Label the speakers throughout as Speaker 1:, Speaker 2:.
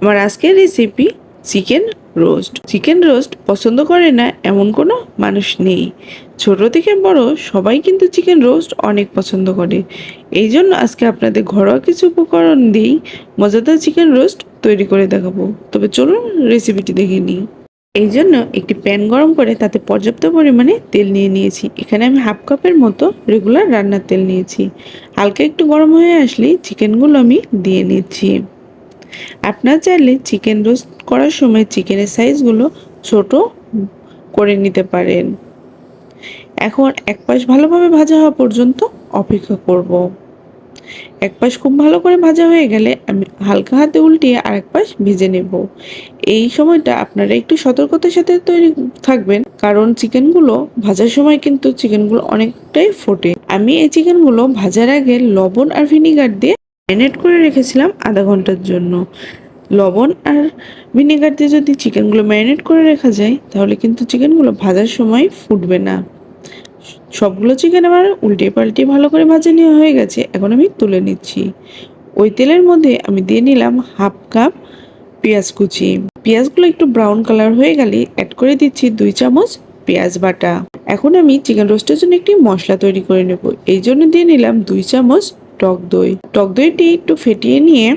Speaker 1: আমার আজকের recipe chicken roast chicken roast পছন্দ করে না এমন কোনো মানুষ নেই। ছোট থেকে বড় সবাই কিন্তু চিকেন রোস্ট অনেক পছন্দ করে। এই জন্য আজকে আপনাদের ঘরোয়া কিছু উপকরণ দিয়েই মজাদার চিকেন রোস্ট তৈরি করে দেখাবো। তবে চলুন রেসিপিটি দেখে নিই। এই জন্য একটি প্যান গরম করে তাতে পর্যাপ্ত পরিমাণে তেল নিয়ে নিয়েছি। এখানে আমি হাফ কাপের মতো রেগুলার রান্নার তেল নিয়েছি। হালকা একটু গরম হয়ে আসলেই চিকেনগুলো আমি দিয়ে নিচ্ছি। আপনার চাইলে চিকেন রোস্ট করার সময় চিকেনের সাইজগুলো ছোট করে নিতে পারেন। এখন এক পাশ ভালোভাবে ভাজা হওয়া পর্যন্ত অপেক্ষা করব। এক পাশ খুব ভালো করে ভাজা হয়ে গেলে আমি হালকা হাতে উল্টিয়ে আরেক পাশ ভেজে নেব। এই সময়টা আপনারা একটু সতর্কতার সাথে তৈরি থাকবেন, কারণ চিকেনগুলো ভাজার সময় কিন্তু চিকেনগুলো অনেকটাই ফোটে। আমি এই চিকেনগুলো ভাজার আগে লবণ আর ভিনিগার দিয়ে ম্যারিনেট করে রেখেছিলাম আধা ঘণ্টার জন্য। লবণ আর ভিনেগার দিয়ে যদি চিকেনগুলো ম্যারিনেট করে রাখা যায়, তাহলে কিন্তু চিকেনগুলো ভাজার সময় ফুটবে না। সবগুলো চিকেন আবার উল্টে পাল্টে ভালো করে ভাজা নেওয়া হয়ে গেছে, এখন আমি তুলে নিচ্ছি। ওই তেলের মধ্যে আমি দিয়ে নিলাম হাফ কাপ পেঁয়াজ কুচি। পেঁয়াজগুলো একটু ব্রাউন কালার হয়ে গেলে অ্যাড করে দিচ্ছি দুই চামচ পেঁয়াজ বাটা। এখন আমি চিকেন রোস্টের জন্য একটি মশলা তৈরি করে নেব। এই জন্য দিয়ে নিলাম দুই চামচ টক দই। টক দইটি একটু ফেটিয়ে নিয়ে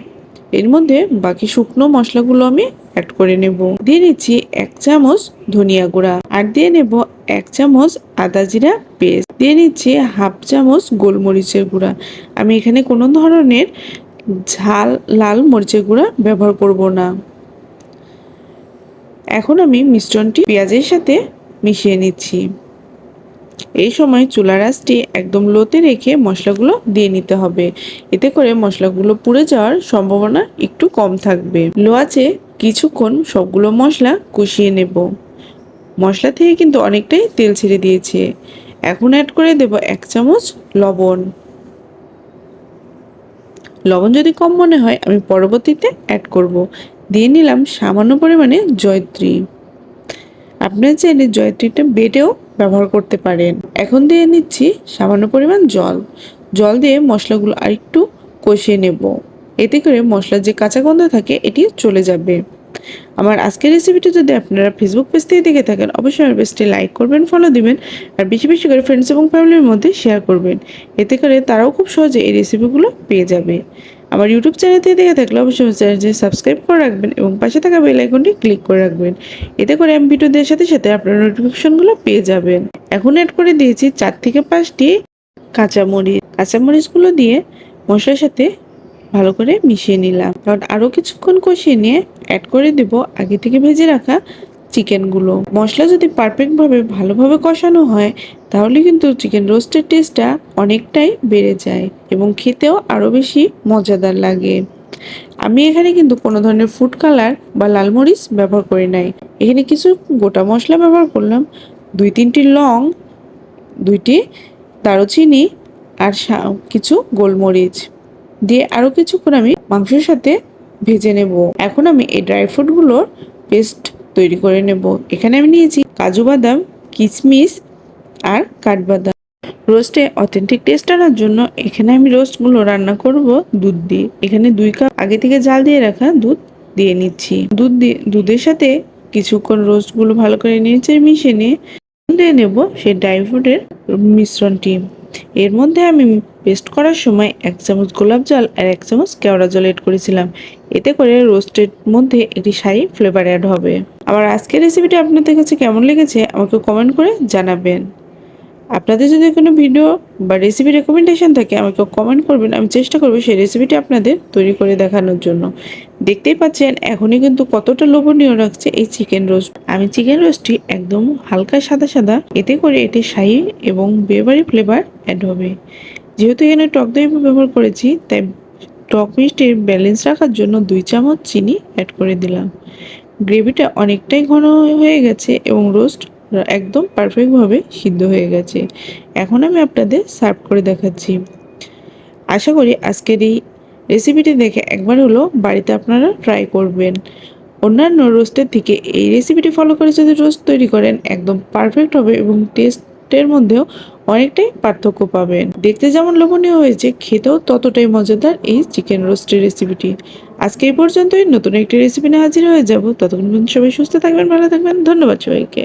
Speaker 1: এর মধ্যে বাকি শুকনো মশলাগুলো আমি অ্যাড করে নেব। দিয়ে নিচ্ছি এক চামচ ধনিয়া গুঁড়া আর দিয়ে নেব এক চামচ আদা জিরা পেস্ট। দিয়ে নিচ্ছি হাফ চামচ গোলমরিচের গুঁড়া। আমি এখানে কোনো ধরনের ঝাল, লাল মরিচের গুঁড়া ব্যবহার করব না। এখন আমি মিশ্রণটি পেঁয়াজের সাথে মিশিয়ে নিচ্ছি। এই সময় চুলার আঁচটি একদম লোতে রেখে মশলাগুলো দিয়ে নিতে হবে। এতে করে মশলাগুলো পুড়ে যাওয়ার সম্ভাবনা একটু কম থাকবে। লো আছে কিছুক্ষণ সবগুলো মশলা কষিয়ে নেব। মশলা থেকে কিন্তু অনেকটাই তেল ছেড়ে দিয়েছে। এখন অ্যাড করে দেব এক চামচ লবণ। লবণ যদি কম মনে হয়, আমি পরবর্তীতে অ্যাড করব। দিয়ে নিলাম সামান্য পরিমাণে জয়ত্রী। আপনার চাইলে জয়ত্রীটা বেটেও ব্যবহার করতে পারেন। এখন দিয়ে নিচ্ছি সামান্য পরিমাণ জল। জল দিয়ে মশলাগুলো আরেকটু কষিয়ে নেব। এতে করে মশলার যে কাঁচা গন্ধ থাকে, এটি চলে যাবে। আমার আজকের রেসিপিটি যদি আপনারা ফেসবুক পেজ থেকে দেখে থাকেন, অবশ্যই আমার পেজটি লাইক করবেন ফলো দিবেন, আর বেশি বেশি করে ফ্রেন্ডস এবং ফ্যামিলির মধ্যে শেয়ার করবেন। এতে করে তারাও খুব সহজে এই রেসিপিগুলো পেয়ে যাবে। আমার ইউটিউব চ্যানেল দেখে থাকলে অবশ্যই চ্যানেলটি সাবস্ক্রাইব করে রাখবেন এবং পাশে থাকা বেল আইকনটি ক্লিক করে রাখবেন। এতে করে আমি ভিডিও দেওয়ার সাথে সাথে আপনার নোটিফিকেশনগুলো পেয়ে যাবেন। এখন অ্যাড করে দিয়েছি চার থেকে পাঁচটি কাঁচামরিচ। কাঁচামরিচগুলো দিয়ে মশলার সাথে ভালো করে মিশিয়ে নিলাম। কারণ আরও কিছুক্ষণ কষিয়ে নিয়ে অ্যাড করে দেব আগে থেকে ভেজে রাখা চিকেনগুলো মশলা যদি পারফেক্টভাবে ভালোভাবে কষানো হয় তাহলে কিন্তু চিকেন রোস্টের টেস্টটা অনেকটাই বেড়ে যায় এবং খেতেও আরও বেশি মজাদার লাগে। আমি এখানে কিন্তু কোনো ধরনের ফুড কালার বা লাল মরিচ ব্যবহার করি নাই। এখানে কিছু গোটা মশলা ব্যবহার করলাম, দুই তিনটি লং, দুইটি দারুচিনি আর কিছু গোলমরিচ। দিয়ে আরও কিছুক্ষণ আমি মাংসের সাথে ভেজে নেব। এখন আমি এই ড্রাই ফ্রুটগুলোর পেস্ট তৈরি করে নেব। এখানে আমি নিয়েছি কাজু বাদাম কিশমিশ আর কাঠবাদাম। রোস্টে অথেন্টিক টেস্ট আনার জন্য এখানে আমি রোস্টগুলো রান্না করব দুধ দিয়ে। এখানে দুই কাপ আগে থেকে জাল দিয়ে রাখা দুধ দিয়ে নিচ্ছি। দুধ দিয়ে, দুধের সাথে কিছুক্ষণ রোস্টগুলো ভালো করে নিচে মিশিয়ে নিয়ে দিয়ে নেব সেই ড্রাই ফ্রুটের মিশ্রণটি এর মধ্যে আমি পেস্ট করার সময় এক চামচ গোলাপ জল আর এক চামচ কেওড়া জল এড করেছিলাম। এতে করে রোস্টের মধ্যে একটি শাহি ফ্লেভার অ্যাড হবে। আমার আজকের রেসিপিটি আপনাদের কাছে কেমন লেগেছে আমাকে কমেন্ট করে জানাবেন। আপনাদের যদি কোনো ভিডিও বা রেসিপি রেকমেন্ডেশন থাকে আমাকে কমেন্ট করবেন। আমি চেষ্টা করব সেই রেসিপিটি আপনাদের তৈরি করে দেখানোর জন্য। দেখতেই পাচ্ছেন, এখনই কিন্তু কতটা লোভনীয় রাখছে এই চিকেন রোস্ট আমি চিকেন রোস্টটি একদম হালকা সাদা সাদা, এতে করে এটি শাহি এবং বেবারি ফ্লেভার অ্যাড হবে। যেহেতু এখানে টক দই ব্যবহার করেছি, তাই টক মিষ্টির ব্যালেন্স রাখার জন্য দুই চামচ চিনি অ্যাড করে দিলাম। গ্রেভিটা অনেকটাই ঘন হয়ে গেছে এবং রোস্ট একদম পারফেক্টভাবে সিদ্ধ হয়ে গেছে। এখন আমি আপনাদের সার্ভ করে দেখাচ্ছি। আশা করি আজকের এই রেসিপিটি দেখে একবার হলো বাড়িতে আপনারা ট্রাই করবেন। অন্যান্য রোস্টের থেকে এই রেসিপিটি ফলো করে যদি রোস্ট তৈরি করেন, একদম পারফেক্ট হবে এবং টেস্ট চারটের মধ্যেও অনেকটাই পার্থক্য পাবেন। দেখতে যেমন লোভনীয় হয়েছে, খেতেও ততটাই মজাদার এই চিকেন রোস্টের রেসিপিটি আজকে এই পর্যন্তই। নতুন একটি রেসিপি নিয়ে হাজির হয়ে যাব। ততক্ষণ সবাই সুস্থ থাকবেন, ভালো থাকবেন। ধন্যবাদ সবাইকে।